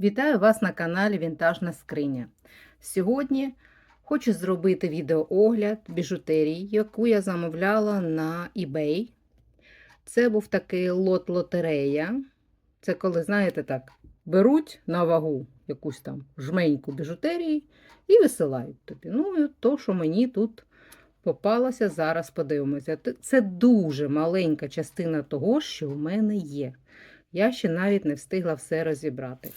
Вітаю вас на каналі Вінтажна Скриня. Сьогодні хочу зробити відеоогляд біжутерії, яку я замовляла на eBay. Це був такий лот лотерея. Це коли, знаєте, так, беруть на вагу якусь там жменьку біжутерії і висилають тобі. Ну, і то, що мені тут попалося, зараз подивимося. Це дуже маленька частина того, що в мене є. Я ще навіть не встигла все розібрати.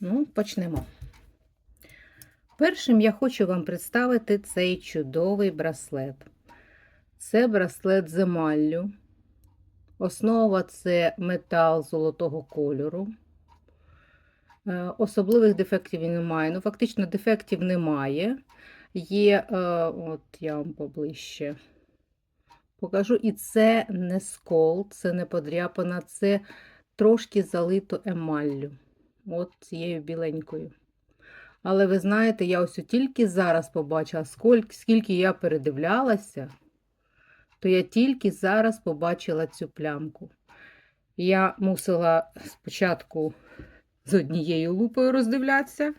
Ну, почнемо. Першим я хочу вам представити цей чудовий браслет. Це браслет з емаллю. Основа це метал золотого кольору. Е, Особливих дефектів він немає. Ну, фактично, дефектів немає. Є, е, от я вам поближче покажу. І це не скол, це не подряпана, це трошки залито емаллю. От цією біленькою. Але ви знаєте, я ось тільки зараз побачила, скільки, скільки я передивлялася, то я тільки зараз побачила цю плямку. Я мусила спочатку з однією лупою роздивлятися,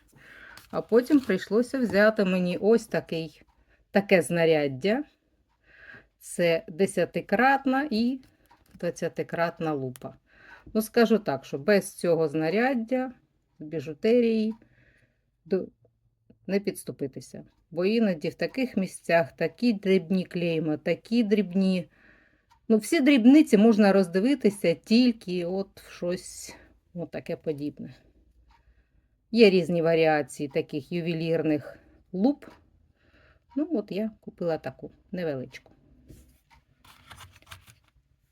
а потім прийшлося взяти мені ось такий, таке знаряддя. Це 10-кратна і 20-кратна лупа. Ну, скажу так, що без цього знаряддя біжутерії не підступитися. Бо іноді в таких місцях такі дрібні клейма, такі дрібні. Ну, всі дрібниці можна роздивитися тільки от в щось от таке подібне. Є різні варіації таких ювелірних луп. Ну, от я купила таку невеличку.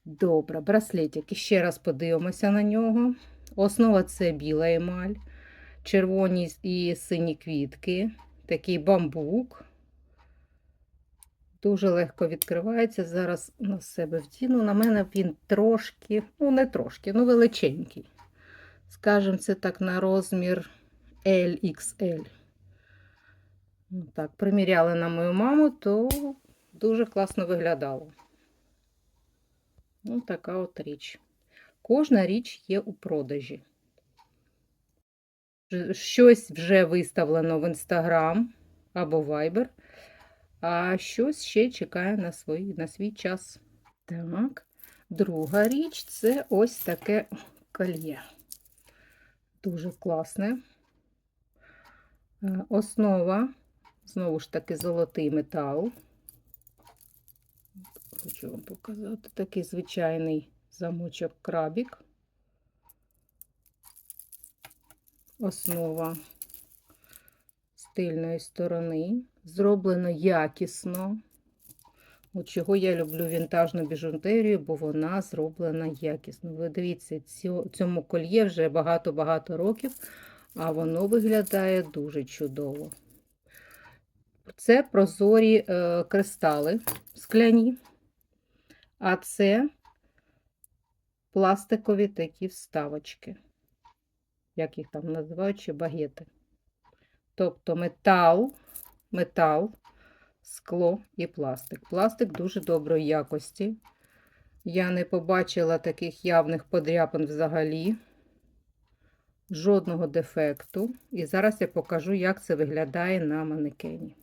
Добре, браслетик. Ще раз подивимося на нього. Основа це біла емаль, червоні і сині квітки, такий бамбук. Дуже легко відкривається. Зараз на себе вдіну. На мене він трошки, ну, не трошки, ну величенький. Скажемо, це так на розмір LXL. Так, приміряли на мою маму, то дуже класно виглядало. Ну, така от річ. Кожна річ є у продажі. Щось вже виставлено в Інстаграм або Viber, а щось ще чекає на свій, на свій час. Так, друга річ це ось таке кольє. Дуже класне. Е, Основа, знову ж таки, золотий метал. Хочу вам показати такий звичайний замочок крабік. Основа з тильної сторони. Зроблено якісно. От чого я люблю вінтажну біжутерію, бо вона зроблена якісно. Ви дивіться, цьому кольє вже багато-багато років, а воно виглядає дуже чудово. Це прозорі е, кристали скляні. А це пластикові такі вставочки, як їх там називають, чи багети. Тобто метал, метал, скло і пластик. Пластик дуже доброї якості. Я не побачила таких явних подряпин взагалі, жодного дефекту. І зараз я покажу, як це виглядає на манекені.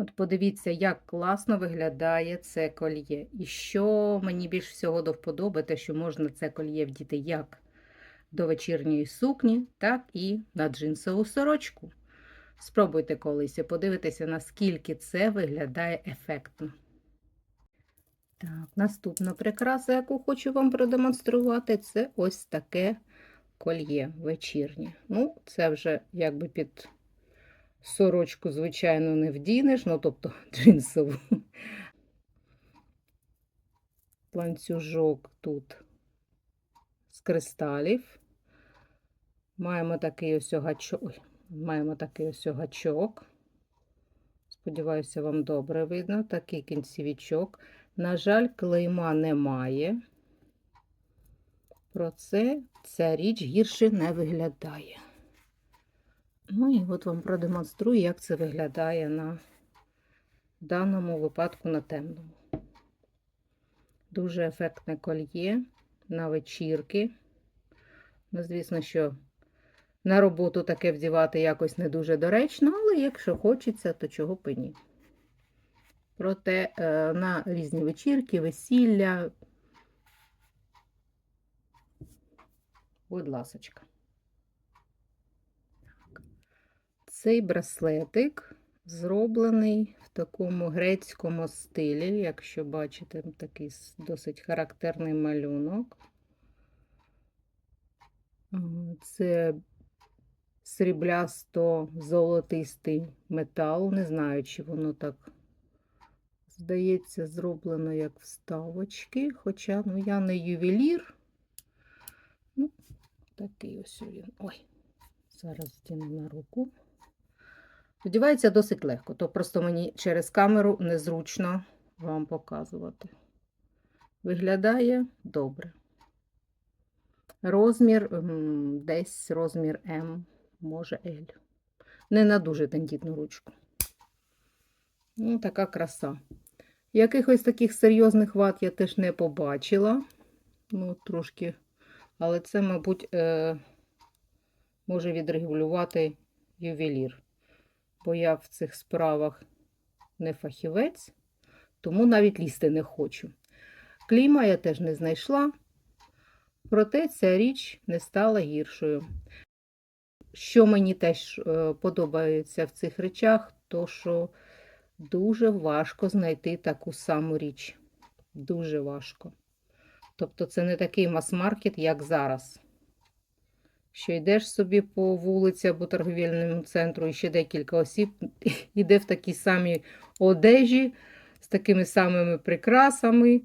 От подивіться, як класно виглядає це кольє. І що мені більш всього до вподоби, те, що можна це кольє вдіти як до вечірньої сукні, так і на джинсову сорочку. Спробуйте колись подивитися, наскільки це виглядає ефектно. Так, Наступна прикраса, яку хочу вам продемонструвати, це ось таке кольє вечірнє. Ну, це вже якби під Сорочку, звичайно, не вдінеш, ну, тобто джинсову. Ланцюжок тут з кристалів. Маємо такий ось гачок. Ой, маємо такий ось гачок. Сподіваюся, вам добре видно. Такий кінцівічок. На жаль, клейма немає. Про це ця річ гірше не виглядає. Ну і от вам продемонструю, як це виглядає на даному випадку на темному. Дуже ефектне кольє на вечірки. Ну, звісно, що на роботу таке вдівати якось не дуже доречно, але якщо хочеться, то чого б і ні. Проте е, на різні вечірки, весілля. Будь ласочка. Так. Цей браслетик зроблений в такому грецькому стилі, якщо бачите, такий досить характерний малюнок. Це сріблясто-золотистий метал. Не знаю, чи воно так, здається, зроблено як вставочки. Хоча ну, я не ювелір. Ну, такий ось він. Ой, зараз вдіну на руку. Вдівається досить легко, то просто мені через камеру незручно вам показувати. Виглядає добре. Розмір десь розмір М, може L. Не на дуже тендітну ручку. Ну, така краса. Якихось таких серйозних ват я теж не побачила. Ну, трошки. Але це, мабуть, е, може відрегулювати ювелір. Бо я в цих справах не фахівець, тому навіть лізти не хочу. Клейма я теж не знайшла. Проте ця річ не стала гіршою. Що мені теж е, подобається в цих речах, то що дуже важко знайти таку саму річ. Дуже важко. Тобто це не такий мас-маркет, як зараз. Що йдеш собі по вулиці або торговельному центру, і ще декілька осіб іде в такій самій одежі, з такими самими прикрасами.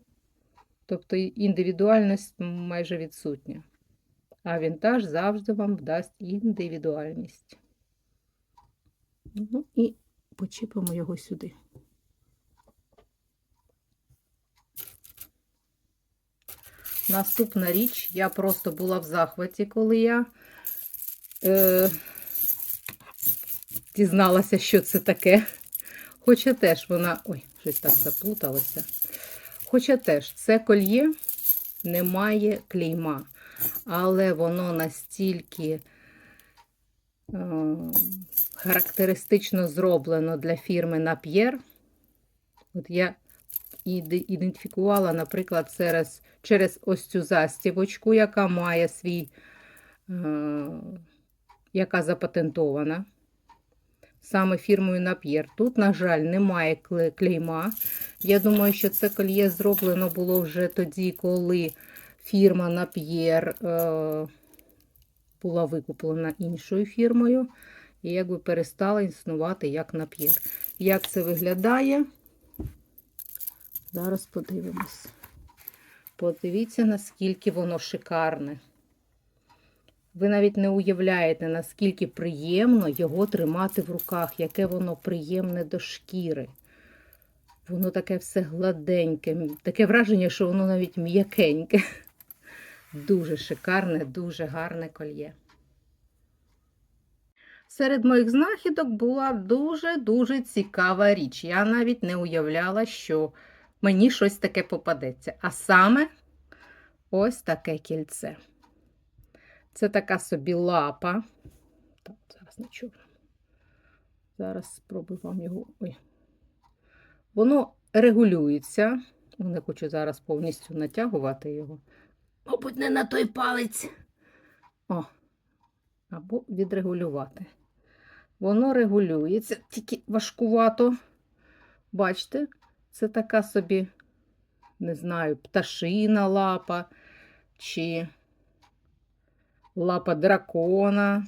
Тобто індивідуальність майже відсутня. А вінтаж завжди вам дасть індивідуальність. Ну і почіпимо його сюди. Наступна річ, я просто була в захваті, коли я е, дізналася, що це таке. Хоча теж вона. Ой, щось так заплуталося. Хоча теж це кольє не має клейма, але воно настільки е, характеристично зроблено для фірми Napier. От я іде- ідентифікувала, наприклад, через, через ось цю застібочку, яка має свій, е, яка запатентована саме фірмою Napier. Тут, на жаль, немає клейма. Я думаю, що це кольє зроблено було вже тоді, коли фірма Napier е, була викуплена іншою фірмою. І якби перестала існувати як Napier. Як це виглядає? Зараз подивимось. Подивіться, наскільки воно шикарне. Ви навіть не уявляєте, наскільки приємно його тримати в руках, яке воно приємне до шкіри. Воно таке все гладеньке, таке враження, що воно навіть м'якеньке. Дуже шикарне, дуже гарне кольє. Серед моїх знахідок була дуже-дуже цікава річ. Я навіть не уявляла, що мені щось таке попадеться. А саме ось таке кільце. Це така собі лапа. Так, зараз нічого. Зараз спробую вам його. Ой. Воно регулюється. Не хочу зараз повністю натягувати його. Мабуть, не на той палець. О, або відрегулювати. Воно регулюється, тільки важкувато. Бачите, це така собі, не знаю, пташина лапа чи лапа дракона.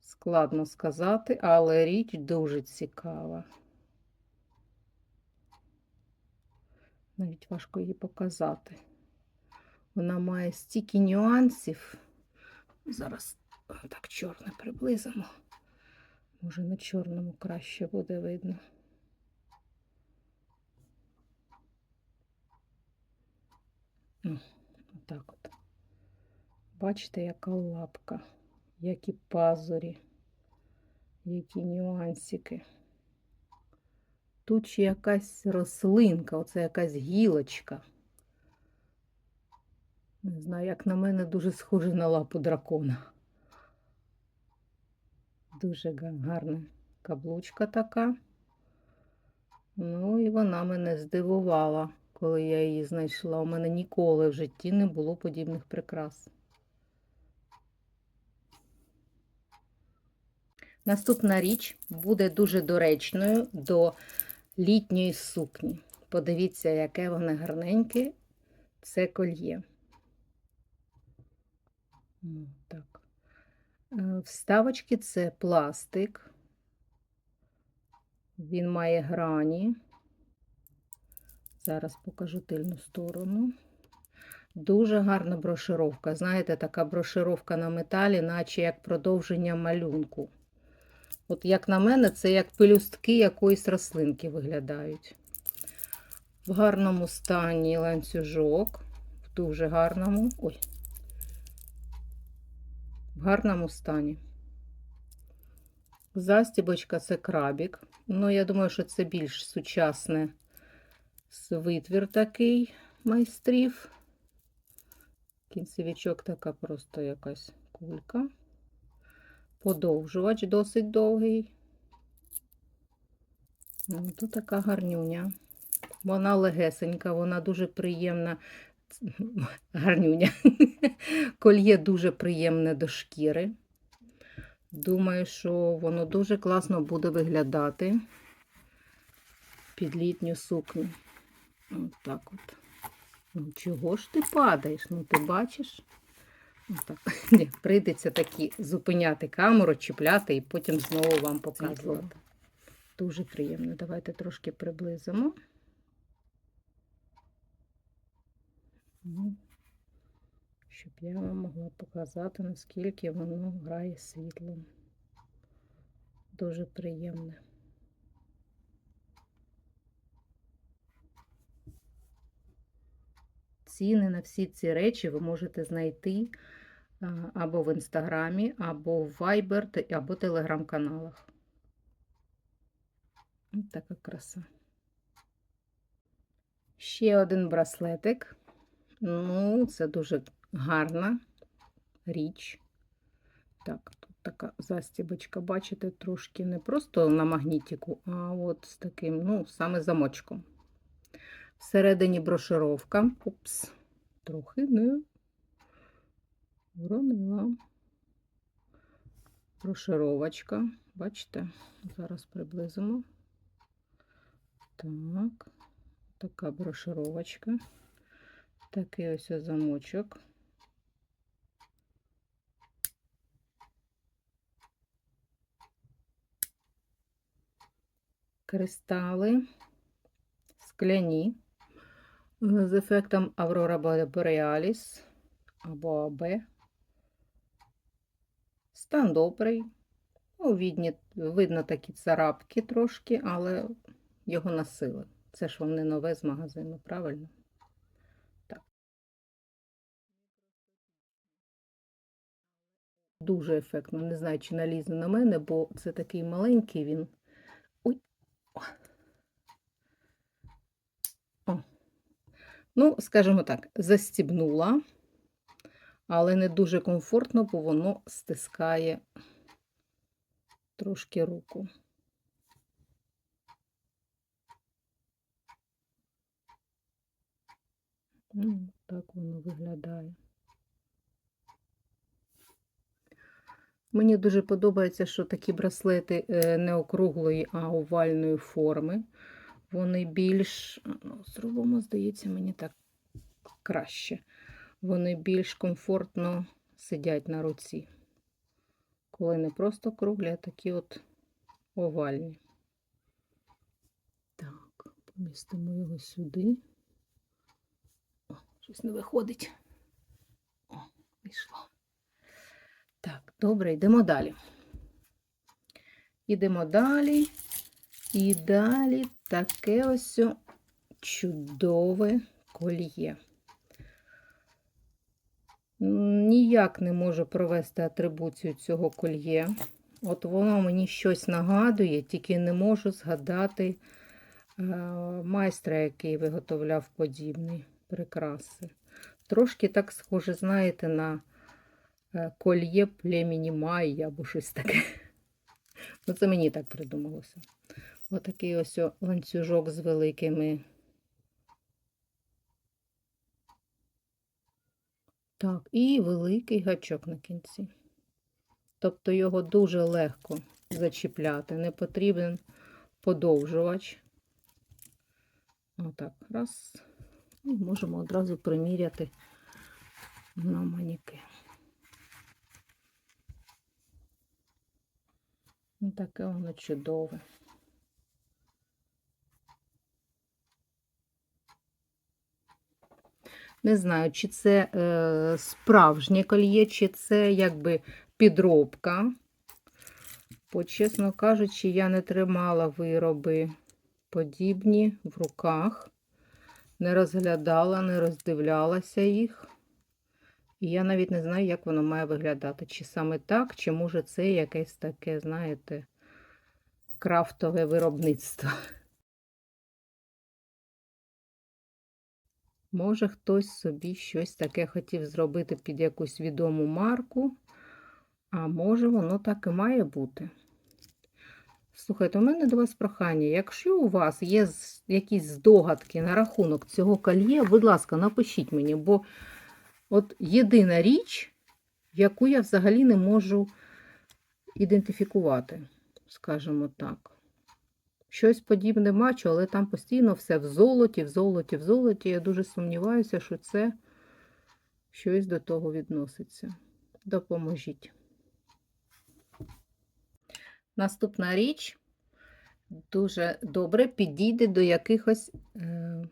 Складно сказати, але річ дуже цікава. Навіть важко її показати. Вона має стільки нюансів. Зараз так чорне приблизимо. Може, на чорному краще буде видно. Отак от. Бачите, яка лапка, які пазурі, які нюансики. Тут ще якась рослинка, оце якась гілочка. Не знаю, як на мене, дуже схоже на лапу дракона. Дуже гарна каблучка така. Ну, і вона мене здивувала, коли я її знайшла. У мене ніколи в житті не було подібних прикрас. Наступна річ буде дуже доречною до літньої сукні. Подивіться, яке воно гарненьке. Це кольє. Так. Е, Вставочки це пластик. Він має грані. Зараз покажу тильну сторону. Дуже гарна брошировка. Знаєте, така брошировка на металі, наче як продовження малюнку. От як на мене, це як пелюстки якоїсь рослинки виглядають. В гарному стані ланцюжок. В дуже гарному. Ой. В гарному стані. Застібочка це крабік. Ну, я думаю, що це більш сучасне витвір такий майстрів. Кінцевичок така просто якась кулька. Подовжувач досить довгий. Ну, Тут така гарнюня. Вона легесенька, вона дуже приємна. Гарнюня. Кольє дуже приємне до шкіри. Думаю, що воно дуже класно буде виглядати під літню сукню. От так от. Ну, чого ж ти падаєш? Ну, ти бачиш? Отак. Ні, прийдеться таки зупиняти камеру, чіпляти і потім знову вам показувати. Дуже приємно. Давайте трошки приблизимо. Ну, Щоб я вам могла показати, наскільки воно грає світлом. Дуже приємне. Ціни на всі ці речі ви можете знайти або в інстаграмі, або в Viber, або телеграм-каналах. Така краса. Ще один браслетик. Ну, це дуже гарна річ. Так, тут така застібочка, бачите, трошки не просто на магнітику, а от з таким, ну, саме замочком. Всередині брошировка. Упс, трохи не вронила. Брошировочка. Бачите? Зараз приблизимо. Так, така брошировочка. Такий ось замочок. Кристали скляні з ефектом Aurora Borealis або АБ. Стан добрий. Ну, видні, видно такі царапки трошки, але його носили. Це ж вам не нове з магазину, правильно? Так. Дуже ефектно. Не знаю, чи налізе на мене, бо це такий маленький він. Ой. О. Ну, скажімо так, застібнула, але не дуже комфортно, бо воно стискає трошки руку. Ну, так воно виглядає. Мені дуже подобається, що такі браслети е, не округлої, а овальної форми. Вони більш, ну, зробимо, здається, мені так краще. Вони більш комфортно сидять на руці. Коли не просто круглі, а такі от овальні. Так, помістимо його сюди. О, щось не виходить. О, вийшло. Так, добре, йдемо далі. Йдемо далі. І далі таке ось чудове кольє. Ніяк не можу провести атрибуцію цього кольє. От воно мені щось нагадує, тільки не можу згадати е, майстра, який виготовляв подібні прикраси. Трошки так схоже, знаєте, на е, кольє племені Майя або щось таке. Ну, це мені так придумалося. Отакий ось ланцюжок з великими. Так, і великий гачок на кінці. Тобто його дуже легко зачіпляти. Не потрібен подовжувач. Отак, раз. І можемо одразу приміряти на маніки. Ну, таке воно чудове. Не знаю, чи це е, справжнє кольє, чи це якби підробка. Бо, чесно кажучи, я не тримала вироби подібні в руках, не розглядала, не роздивлялася їх. І я навіть не знаю, як воно має виглядати. Чи саме так, чи може це якесь таке, знаєте, крафтове виробництво. Може, хтось собі щось таке хотів зробити під якусь відому марку, а може, воно так і має бути. Слухайте, у мене до вас прохання. Якщо у вас є якісь здогадки на рахунок цього кольє, будь ласка, напишіть мені, бо от єдина річ, яку я взагалі не можу ідентифікувати, скажімо так. Щось подібне бачу, але там постійно все в золоті, в золоті, в золоті. Я дуже сумніваюся, що це щось до того відноситься. Допоможіть. Наступна річ дуже добре підійде до якихось е,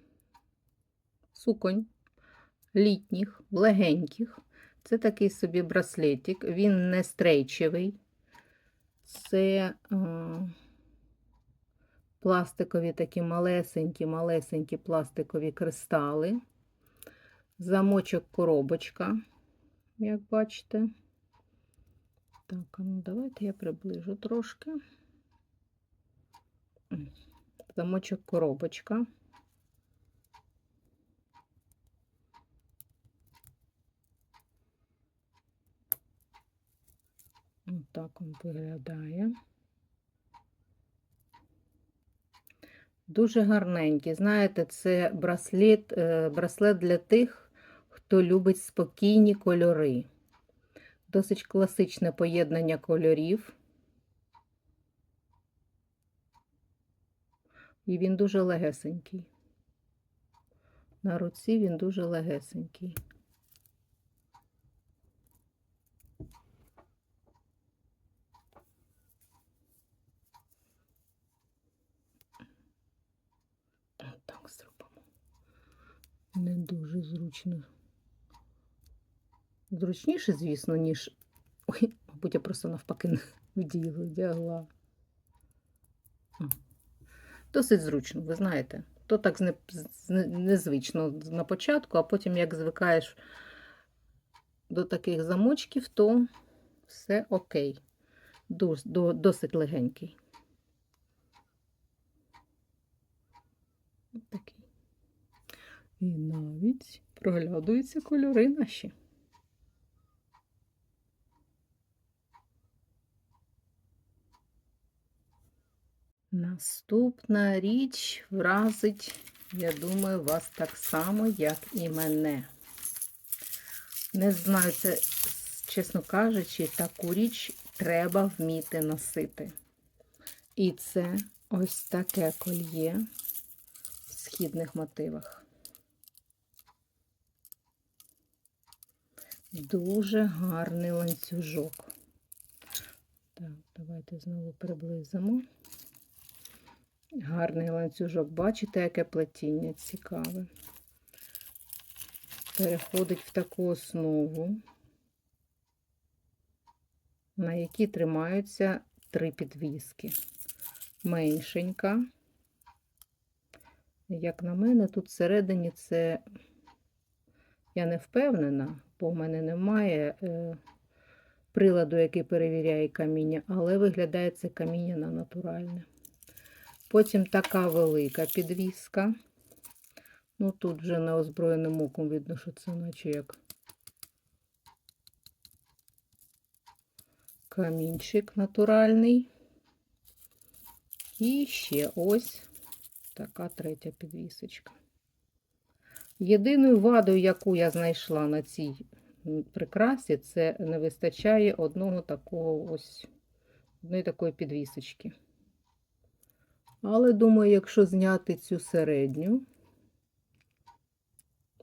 суконь літніх, легеньких. Це такий собі браслетик. Він не стрейчевий. Це е, пластикові такі малесенькі, малесенькі пластикові кристали. Замочок коробочка, як бачите. Так, ну давайте я приближу трошки. Замочок коробочка. Ось так він виглядає. Дуже гарненький. Знаєте, це браслет, е, браслет для тих, хто любить спокійні кольори. Досить класичне поєднання кольорів. І він дуже легесенький. На руці він дуже легесенький. Так зробимо. Не дуже зручно. Зручніше, звісно, ніж. Ой, мабуть, я просто навпаки вділа, вдягла. Досить зручно, ви знаєте. То так незвично на початку, а потім, як звикаєш до таких замочків, то все окей. Досить легенький. Такий. І навіть проглядуються кольори наші. Наступна річ вразить, я думаю, вас так само, як і мене. Не знаю, це, чесно кажучи, таку річ треба вміти носити. І це ось таке кольє в східних мотивах. Дуже гарний ланцюжок. Так, давайте знову приблизимо. Гарний ланцюжок. Бачите, яке плетіння цікаве. Переходить в таку основу, на якій тримаються три підвіски. Меншенька. Як на мене, тут всередині це я не впевнена, бо в мене немає е, приладу, який перевіряє каміння, але виглядає це каміння на натуральне. Потім така велика підвіска. Ну тут вже неозброєним оком видно, що це наче як камінчик натуральний. І ще ось така третя підвісочка. Єдиною вадою, яку я знайшла на цій прикрасі, це не вистачає одного такого ось одної такої підвісочки. Але думаю, якщо зняти цю середню,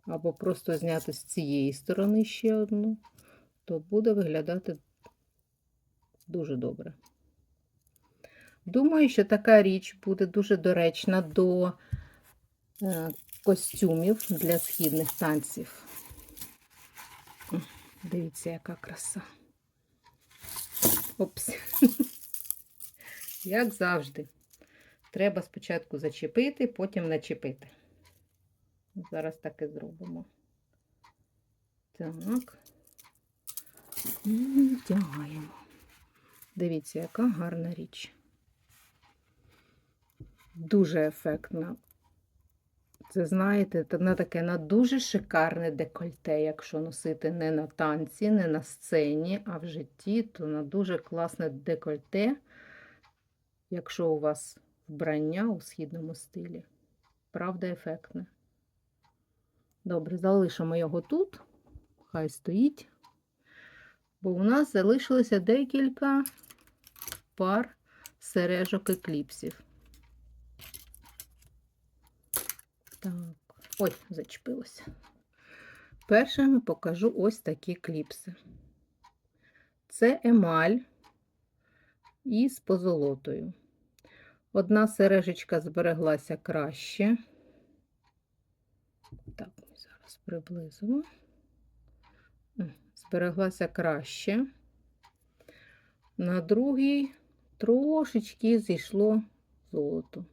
або просто зняти з цієї сторони ще одну, то буде виглядати дуже добре. Думаю, що така річ буде дуже доречна до е, костюмів для східних танців. Дивіться, яка краса. Опс. Як завжди. Треба спочатку зачепити, потім начепити. Зараз так і зробимо. Так. І вдягаємо. Дивіться, яка гарна річ. Дуже ефектна. Це, знаєте, на таке на дуже шикарне декольте, якщо носити не на танці, не на сцені, а в житті, то на дуже класне декольте, якщо у вас вбрання у східному стилі. Правда, ефектне. Добре, залишимо його тут. Хай стоїть. Бо у нас залишилося декілька пар сережок і Так, ой, зачепилося. Першими покажу ось такі кліпси. Це емаль із позолотою. Одна сережечка збереглася краще. Так, зараз приблизимо. Збереглася краще. На другій трошечки зійшло золото.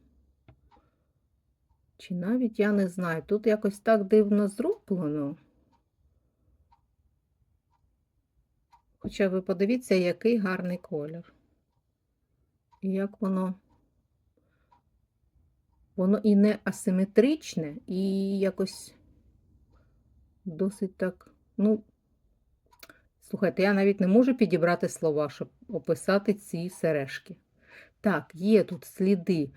Чи навіть я не знаю. Тут якось так дивно зроблено. Хоча ви подивіться, який гарний колір. І як воно. Воно і не асиметричне, і якось досить так. Ну, слухайте, я навіть не можу підібрати слова, щоб описати ці сережки. Так, є тут сліди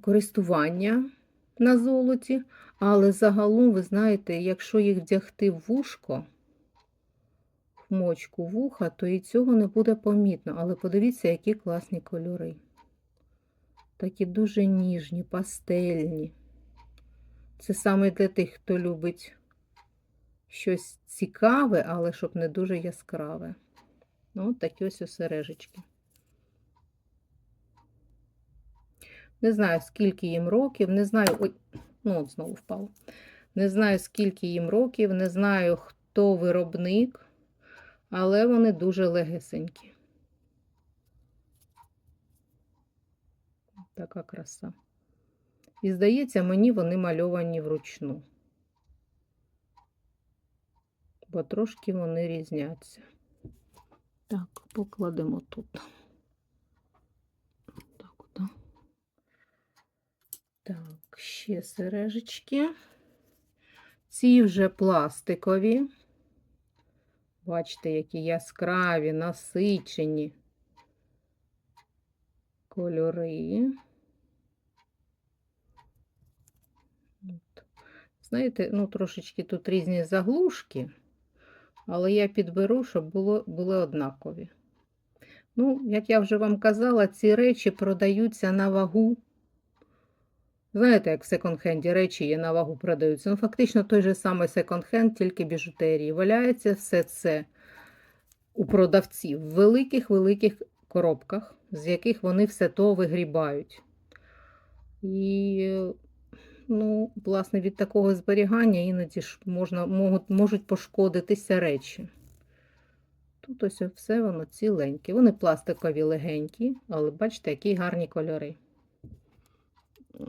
користування на золоті, але загалом, ви знаєте, якщо їх вдягти в вушко, в мочку вуха, то і цього не буде помітно. Але подивіться, які класні кольори. Такі дуже ніжні, пастельні. Це саме для тих, хто любить щось цікаве, але щоб не дуже яскраве. Ну, такі ось осережечки. Не знаю, скільки їм років, не знаю. Ой, ну от знову впало. Не знаю, скільки їм років, не знаю, хто виробник, але вони дуже легесенькі. Така краса. І здається, мені вони мальовані вручну. Бо трошки вони різняться. Так, покладемо тут. Так, от. Так, ще сережечки. Ці вже пластикові. Бачите, які яскраві, насичені кольори. Знаєте, ну, трошечки тут різні заглушки, але я підберу, щоб було, були однакові. Ну, як я вже вам казала, ці речі продаються на вагу. Знаєте, як в секонд-хенді речі є на вагу продаються. Ну, фактично той же самий секонд-хенд, тільки біжутерії. Валяється все це у продавців в великих-великих коробках, з яких вони все то вигрібають. І, ну, власне, від такого зберігання іноді ж можна, можуть, пошкодитися речі. Тут ось все воно ціленьке. Вони пластикові легенькі, але бачите, які гарні кольори.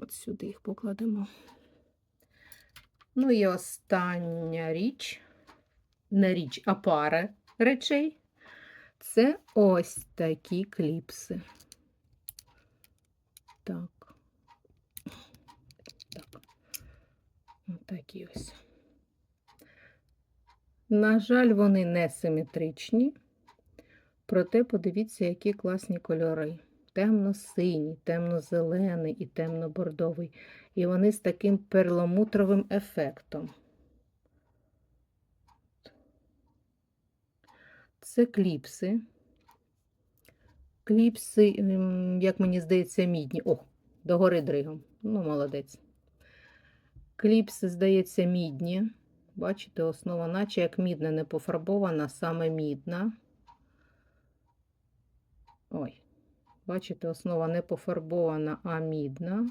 От сюди їх покладемо. Ну і остання річ, не річ, а пара речей. Це ось такі кліпси. Так. Так. Такі ось. На жаль, вони не симетричні, проте подивіться, які класні кольори. Темно-синій, темно-зелений і темно-бордовий. І вони з таким перламутровим ефектом. Це кліпси. Кліпси, ем, як мені здається, мідні. О, догори дригом. Ну, молодець. Кліпси, здається, мідні. Бачите, основа, наче як мідна, не пофарбована, саме мідна. Ой, бачите, основа не пофарбована, а мідна.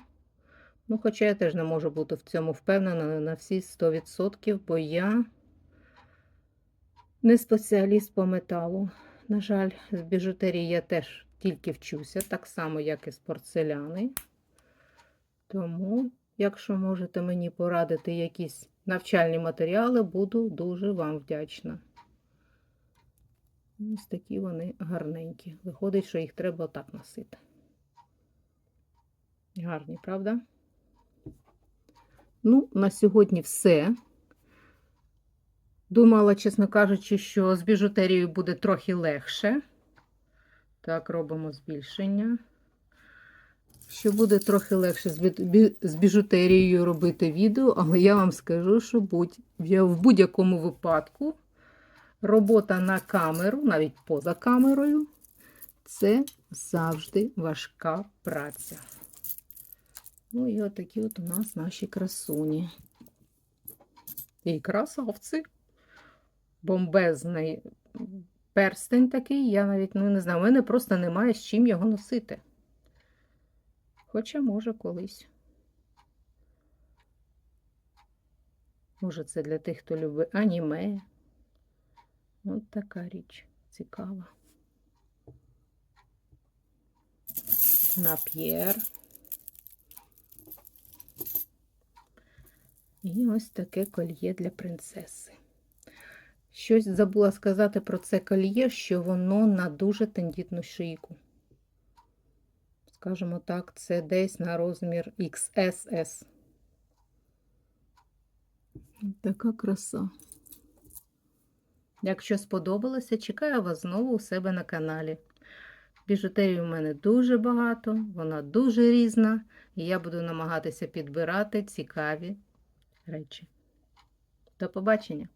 Ну, хоча я теж не можу бути в цьому впевнена на всі 100%, бо я не спеціаліст по металу. На жаль, з біжутерії я теж тільки вчуся, так само, як і з порцеляни. Тому, якщо можете мені порадити якісь навчальні матеріали, буду дуже вам вдячна. Ось такі вони гарненькі. Виходить, що їх треба отак носити. Гарні, правда? Ну, на сьогодні все. Думала, чесно кажучи, що з біжутерією буде трохи легше. Так, робимо збільшення. Що буде трохи легше з бі- бі- з біжутерією робити відео, але я вам скажу, що будь, я в будь-якому випадку робота на камеру, навіть поза камерою, це завжди важка праця. Ну і отакі от у нас наші красуні. І красавці. Бомбезний перстень такий, я навіть ну, не знаю, у мене просто немає з чим його носити. Хоча, може, колись. Може, це для тих, хто любить аніме. От така річ цікава. Нап'єр. І ось таке кольє для принцеси. Щось забула сказати про це кольє, що воно на дуже тендітну шийку. Скажімо так, це десь на розмір XSS. Така краса. Якщо сподобалося, чекаю вас знову у себе на каналі. Біжутерії в мене дуже багато, вона дуже різна, і я буду намагатися підбирати цікаві речі. До побачення!